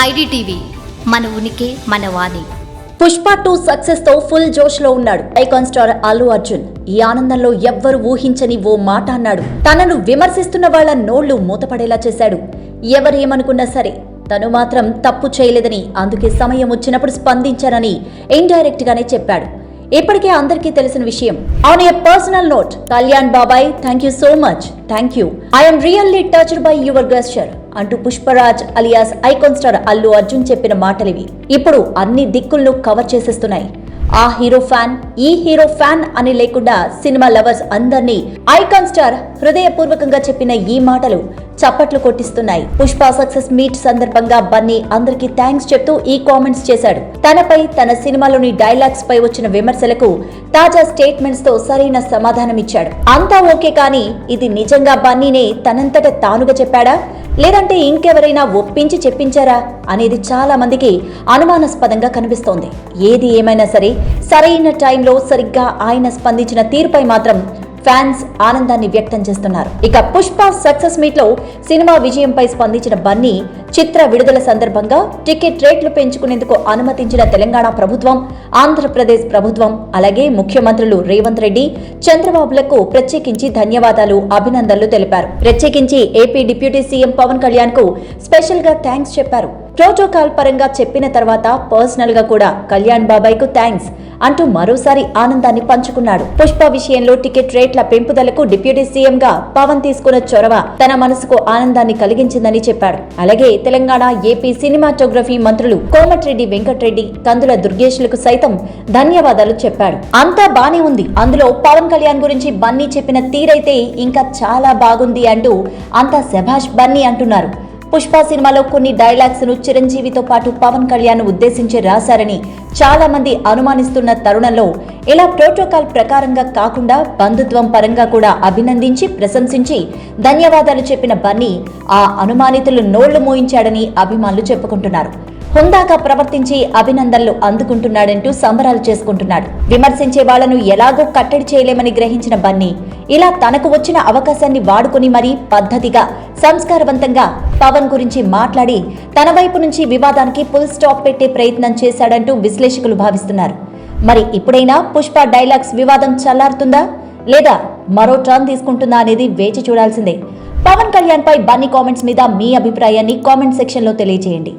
IDTV మన ఉనికి మన వాణి. పుష్ప టూ సక్సెస్తో ఫుల్ జోష్లో ఉన్నాడు. ఐకాన్ స్టార్ అల్లు అర్జున్ ఈ ఆనందంలో ఎవ్వరు ఊహించని ఓ మాట అన్నాడు. తనను విమర్శిస్తున్న వాళ్ళ నోళ్ళు మూతపడేలా చేశాడు. ఎవరేమనుకున్నా సరే తను మాత్రం తప్పు చేయలేదని అందుకే సమయం వచ్చినప్పుడు స్పందించానని ఇండైరెక్ట్ గానే చెప్పాడు. ఇప్పటికే అందరికీ తెలిసిన విషయం. On a personal note Kalyan బాబాయ్ thank you so much thank you I'm really touched by your gesture అంటూ Pushparaj alias icon star Allu Arjun చెప్పిన మాటలివి. ఇప్పుడు అన్ని దిక్కులను కవర్ చేసేస్తున్నాయి. ఆ హీరో ఫ్యాన్ ఈ హీరో ఫ్యాన్ అని లేకుండా సినిమా లవర్స్ అందరినీ ఐకాన్ స్టార్ హృదయపూర్వకంగా చెప్పిన ఈ మాటలు చప్పట్లు కొట్టిస్తున్నాయి. పుష్ప సక్సెస్ మీట్ సందర్భంగా బన్నీ అందరికీ థ్యాంక్స్ చెప్తూ ఈ కామెంట్స్ చేశాడు. తనపై తన సినిమాలోని డైలాగ్స్ పై వచ్చిన విమర్శలకు తాజా స్టేట్మెంట్స్తో సరైన సమాధానం ఇచ్చాడు. అంతా ఓకే కానీ ఇది నిజంగా బన్నీనే తనంతట తానుగా చెప్పాడా? లేదంటే ఇంకెవరైనా ఒప్పించి చెప్పించారా? అనేది చాలా మందికి అనుమానాస్పదంగా కనిపిస్తోంది. ఏది ఏమైనా సరే సరైన టైంలో సరిగ్గా ఆయన స్పందించిన తీరుపై మాత్రం ఫ్యాన్స్ ఆనందాన్ని వ్యక్తం చేస్తున్నారు. ఇక పుష్ప సక్సెస్ మీట్లో సినిమా విజయంపై స్పందించిన బన్నీ చిత్ర విడుదల సందర్భంగా టికెట్ రేట్లు పెంచుకునేందుకు అనుమతించిన తెలంగాణ ప్రభుత్వం ఆంధ్రప్రదేశ్ ప్రభుత్వం అలాగే ముఖ్యమంత్రులు రేవంత్ రెడ్డి చంద్రబాబులకు ప్రత్యేకించి ధన్యవాదాలు అభినందనలు తెలిపారు. ప్రత్యేకించి ఏపీ డిప్యూటీ సీఎం పవన్ కళ్యాణ్కు స్పెషల్గా థ్యాంక్స్ చెప్పారు. ప్రోటోకాల్ పరంగా చెప్పిన తర్వాత పర్సనల్గా కూడా కళ్యాణ్ బాబాయ్కు థ్యాంక్స్ అంటూ మరోసారి ఆనందాన్ని పంచుకున్నాడు. పుష్ప విషయంలో టికెట్ రేట్ల పెంపుదలకు డిప్యూటీ సీఎం గా పవన్ తీసుకున్న చొరవ తన మనసుకు ఆనందాన్ని కలిగించిందని చెప్పాడు. అలాగే తెలంగాణ ఏపీ సినిమాటోగ్రఫీ మంత్రులు కోమటిరెడ్డి వెంకటరెడ్డి కందుల దుర్గేష్లకు సైతం ధన్యవాదాలు చెప్పాడు. అంతా బానే ఉంది. అందులో పవన్ కళ్యాణ్ గురించి బన్నీ చెప్పిన తీరైతే ఇంకా చాలా బాగుంది అంటూ అంతా శభాష్ బన్నీ అంటున్నారు. పుష్ప సినిమాలో కొన్ని డైలాగ్స్ను చిరంజీవితో పాటు పవన్ కళ్యాణ్ ఉద్దేశించి రాశారని చాలా మంది అనుమానిస్తున్న తరుణంలో ఇలా ప్రోటోకాల్ ప్రకారంగా కాకుండా బంధుత్వం పరంగా కూడా అభినందించి ప్రశంసించి ధన్యవాదాలు చెప్పిన బన్నీ ఆ అనుమానితులు నోళ్ళు మోయించాడని అభిమానులు చెప్పుకుంటున్నారు. హుందాగా ప్రవర్తించి అభినందనలు అందుకుంటున్నాడంటూ సంబరాలు చేసుకుంటున్నాడు. విమర్శించే వాళ్ళను ఎలాగో కట్టడి చేయలేమని గ్రహించిన బన్నీ ఇలా తనకు వచ్చిన అవకాశాన్ని వాడుకుని మరీ పద్ధతిగా సంస్కారవంతంగా పవన్ గురించి మాట్లాడి తన వైపు నుంచి వివాదానికి ఫుల్ స్టాప్ పెట్టే ప్రయత్నం చేశాడంటూ విశ్లేషకులు భావిస్తున్నారు. మరి ఇప్పుడైనా పుష్ప డైలాగ్స్ వివాదం చల్లారుతుందా? లేదా మరో టర్న్ తీసుకుంటుందా అనేది వేచి చూడాల్సిందే. పవన్ కళ్యాణ్ పై బన్నీ కామెంట్స్ మీద మీ అభిప్రాయాన్ని కామెంట్ సెక్షన్లో తెలియజేయండి.